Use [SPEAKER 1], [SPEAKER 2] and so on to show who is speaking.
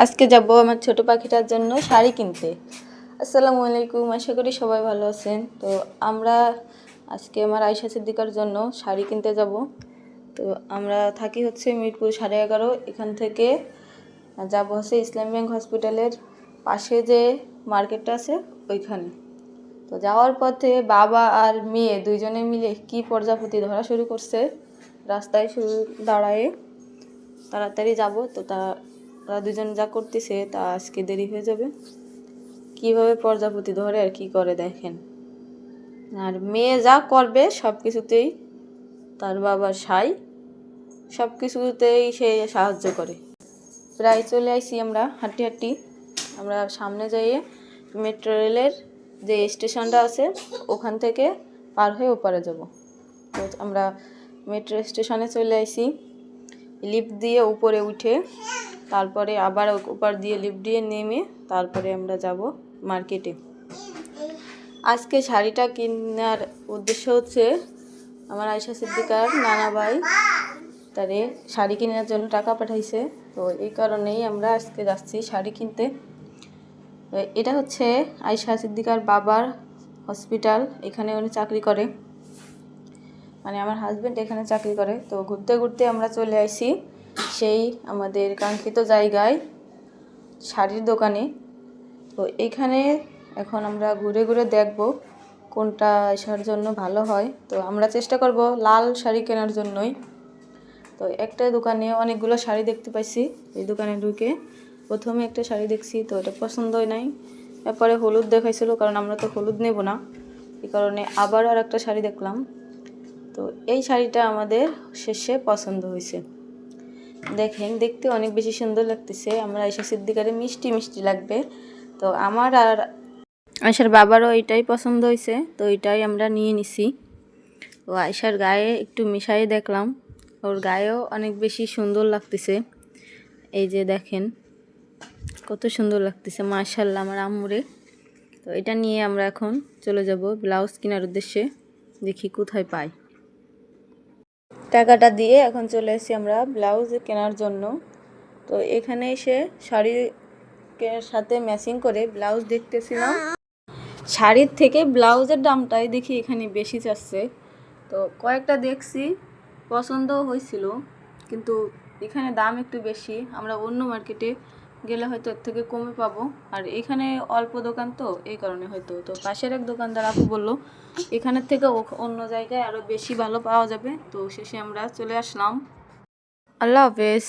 [SPEAKER 1] আজকে যাব আমার ছোট পাখিটার জন্য শাড়ি কিনতে। আসসালামু আলাইকুম, আশা করি সবাই ভালো আছেন। তো আমরা আজকে আমার আয়সা সিদ্দিকার জন্য শাড়ি কিনতে যাব। তো আমরা থাকি হচ্ছে মিরপুর সাড়ে এগারো। এখান থেকে যাব হচ্ছে ইসলাম ব্যাংক হসপিটালের পাশে যে মার্কেটটা আছে, ওইখানে। তো যাওয়ার পথে বাবা আর মেয়ে দুইজনে মিলে কি প্রজাপতি ধরা শুরু করছে, রাস্তায় শুরু দাঁড়ায় তাড়াতাড়ি যাব। তো তা তারা দুজন যা করতেছে তা আজকে দেরি হয়ে যাবে। কীভাবে প্রজাপতি ধরে আর কি করে দেখেন। আর মেয়ে যা করবে সব কিছুতেই তার বাবার সাই সব কিছুতেই সে সাহায্য করে। প্রায় চলে আসি আমরা হাঁটি হাঁটি আমরা সামনে যাইয়ে মেট্রো রেলের যে স্টেশনটা আছে, ওখান থেকে পার হয়ে ওপারে যাব। তো আমরা মেট্রো স্টেশনে চলে আসি লিফট দিয়ে উপরে উঠে তারপরে আবার ওপার দিয়ে লিফট দিয়ে নেমে তারপরে আমরা যাব মার্কেটে আজকে শাড়িটা কেনার উদ্দেশ্য হচ্ছে আমার আয়সা সিদ্দিকার নানা ভাই, তারে শাড়ি কেনার জন্য টাকা পাঠাইছে। তো এই কারণেই আমরা আজকে যাচ্ছি শাড়ি কিনতে। এটা হচ্ছে আয়সা সিদ্দিকার বাবার হসপিটাল এখানে উনি চাকরি করে। মানে আমার হাজব্যান্ড এখানে চাকরি করে। তো ঘুরতে ঘুরতে আমরা চলে আসি। সেই আমাদের কাঙ্ক্ষিত জায়গায় শাড়ির দোকানে। তো এখানে এখন আমরা ঘুরে ঘুরে দেখব কোনটা আসার জন্য ভালো হয়। তো আমরা চেষ্টা করব লাল শাড়ি কেনার জন্যই। তো একটা দোকানে অনেকগুলো শাড়ি দেখতে পাইছি এই দোকানে ঢুকে। প্রথমে একটা শাড়ি দেখছি, তো এটা পছন্দ হয় নাই। এরপরে হলুদ দেখাইছিল, কারণ আমরা তো হলুদ নেব না। এই কারণে আবার আর একটা শাড়ি দেখলাম। তো এই শাড়িটা আমাদের শেষে পছন্দ হয়েছে। দেখেন, দেখতে অনেক বেশি সুন্দর লাগতেছে। আমরা আয়সা সিদ্দিকারে মিষ্টি মিষ্টি লাগবে। তো আমার আর আয়সার বাবারও এটাই পছন্দ হয়েছে, তো এটাই আমরা নিয়ে নিছি। ও আয়সার গায়ে একটু মিশাই দেখলাম। ওর গায়েও অনেক বেশি সুন্দর লাগতেছে। এই যে দেখেন, কত সুন্দর লাগতেছে মার্শাল্লাহ আমার আম্মুরে। তো এটা নিয়ে আমরা এখন চলে যাব ব্লাউজ কেনার উদ্দেশ্যে, দেখি কোথায় পাই টাকাটা দিয়ে এখন চলে এসেছি আমরা ব্লাউজ কেনার জন্য। তো এখানে এসে শাড়ি সাথে ম্যাচিং করে ব্লাউজ দেখতেছিলাম। শাড়ির থেকে ব্লাউজের দামটাই দেখি এখানে বেশি চাচ্ছে তো কয়েকটা দেখছি, পছন্দও হয়েছিল, কিন্তু এখানে দাম একটু বেশি। আমরা অন্য মার্কেটে গেলে হয়তো এর থেকে কমে পাবো। আর এখানে অল্প দোকান তো, এই কারণে হয়তো। তো পাশের এক দোকানদার আপু বলল, এখানের থেকে অন্য জায়গায় আরও বেশি ভালো পাওয়া যাবে। তো শেষে আমরা চলে আসলাম। আল্লাহ হাফেজ।